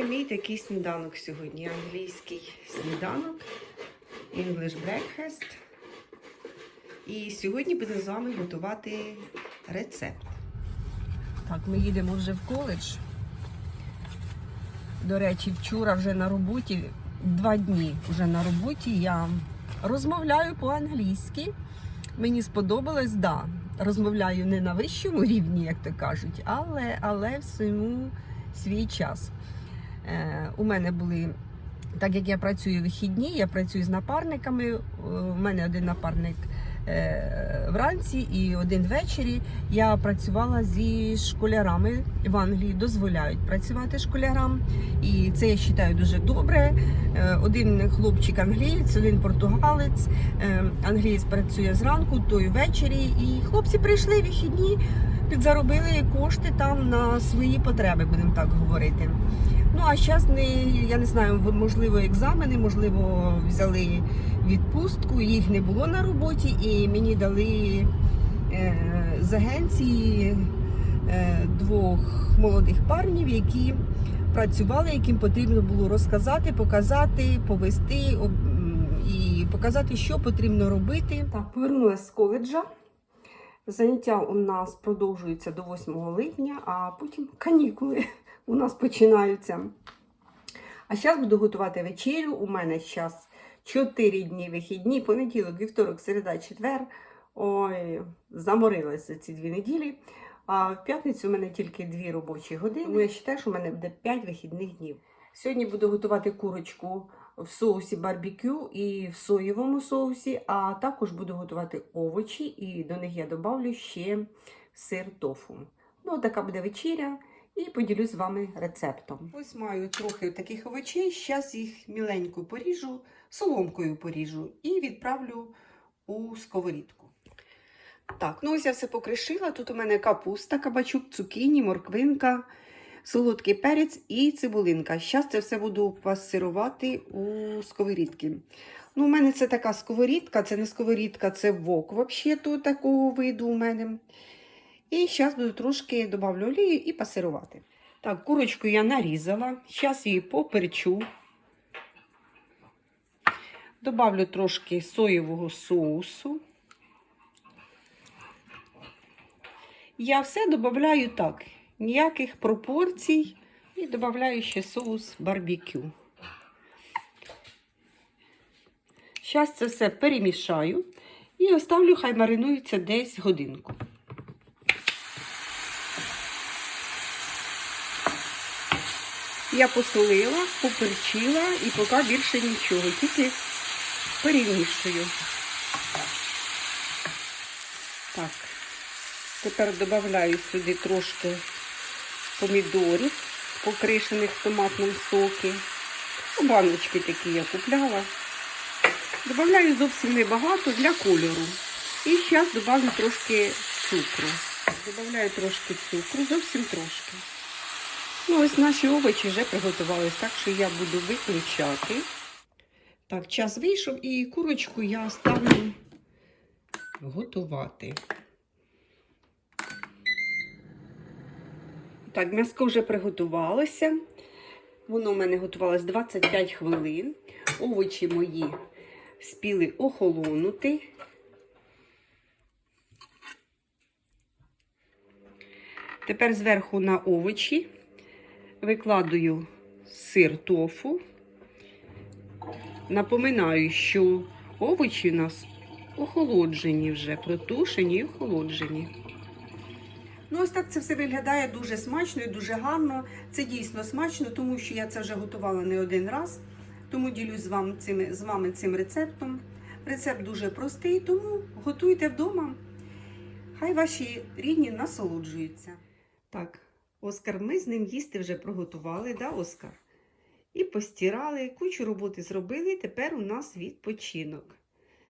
вами мій такий сніданок сьогодні. Англійський сніданок. English breakfast. І сьогодні будемо з вами готувати рецепт. Так, ми їдемо вже в коледж. До речі, вчора вже на роботі, два дні вже на роботі я розмовляю по-англійськи. Мені сподобалось, да. Розмовляю не на вищому рівні, як то кажуть, але, але всьому свій час. Е, у мене були, так як я працюю вихідні, я працюю з напарниками. е, У мене один напарник е, вранці і один ввечері. Я працювала зі школярами в Англії, дозволяють працювати школярам. І це я вважаю дуже добре. Е, Один хлопчик англієць, один португалець. Е, Англієць працює зранку, той ввечері. І хлопці прийшли вихідні, підзаробили кошти там на свої потреби, будемо так говорити. Ну а зараз не я не знаю, можливо, екзамени, можливо, взяли відпустку, їх не було на роботі, і мені дали е, з агенції е, двох молодих парнів, які працювали, яким потрібно було розказати, показати, повести об- і показати, що потрібно робити. Так, повернулася з коледжа. Заняття у нас продовжуються до 8 липня, а потім канікули у нас починаються. А зараз буду готувати вечерю. У мене зараз 4 дні вихідні, понеділок, вівторок, середа, четвер. Ой, заморилася ці дві неділі. А в п'ятницю у мене тільки дві робочі години. Я вважаю, що у мене буде 5 вихідних днів. Сьогодні буду готувати курочку в соусі барбекю і в соєвому соусі, а також буду готувати овочі, і до них я додавлю ще сир тофу. Ну, така буде вечеря, і поділюсь з вами рецептом. Ось маю трохи таких овочей, зараз їх міленько поріжу, соломкою поріжу і відправлю у сковорідку. Так, ну ось я все покришила. Тут у мене капуста, кабачок, цукіні, морквинка, солодкий перець і цибулинка. Зараз це все буду пасирувати у сковорідки. Ну, у мене це така сковорідка, це не сковорідка, це вок взагалі такого виду у мене. І зараз буду трошки добавлю олію і пасирувати. Так, курочку я нарізала. Зараз її поперчу. Добавлю трошки соєвого соусу. Я все додаю так, ніяких пропорцій. І додаю ще соус барбекю. Зараз це все перемішаю і оставлю, хай маринується десь годинку. Я посолила, поперчила і поки більше нічого, тільки перемішую. Так, тепер додаю сюди трошки помідорів, покришених в томатному сокі. Ну, Баночки такі я купляла. Добавляю зовсім небагато для кольору. І зараз додаю трошки цукру. Добавляю трошки цукру, зовсім трошки. Ну, ось наші овочі вже приготувались, так що я буду виключати. Так, час вийшов і курочку я ставлю готувати. Так, м'яско вже приготувалося. Воно в мене готувалось 25 хвилин. Овочі мої спіли охолонути. Тепер зверху на овочі викладаю сир тофу. Напоминаю, що овочі у нас охолоджені вже, протушені і охолоджені. Ну, ось так це все виглядає дуже смачно і дуже гарно. Це дійсно смачно, тому що я це вже готувала не один раз. Тому ділюсь з вами цим, з вами цим рецептом. Рецепт дуже простий, тому готуйте вдома. Хай ваші рідні насолоджуються. Так, Оскар, ми з ним їсти вже приготували, да, Оскар? І постирали, кучу роботи зробили, тепер у нас відпочинок.